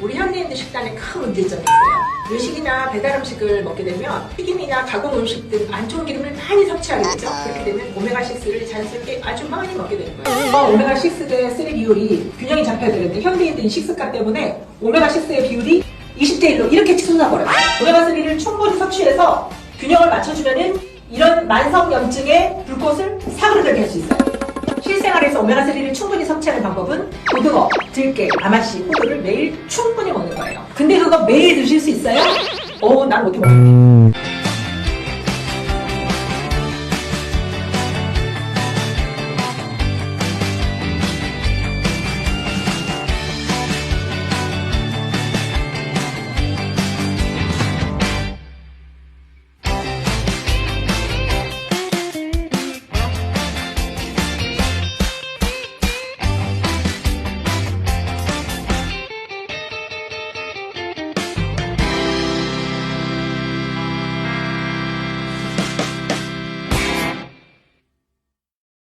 우리 현대인들 식단에 큰 문제점이 있어요. 외식이나 배달 음식을 먹게 되면 튀김이나 가공 음식 등 안 좋은 기름을 많이 섭취하게 되죠. 그렇게 되면 오메가6를 자연스럽게 아주 많이 먹게 되는 거예요. 어, 오메가6대 3 비율이 균형이 잡혀야 되는데 현대인들은 식습관 때문에 오메가6의 비율이 20대 1로 이렇게 솟아버려요. 오메가3를 충분히 섭취해서 균형을 맞춰주면은 이런 만성염증의 불꽃을 사그라들게 할 수 있어요. 실생활에서 오메가3를 충분히 섭취하는 방법은 고등어, 들깨, 아마씨, 호두를 매일 충분히 매일 드실 수 있어요? 어, 난 못해 먹겠네.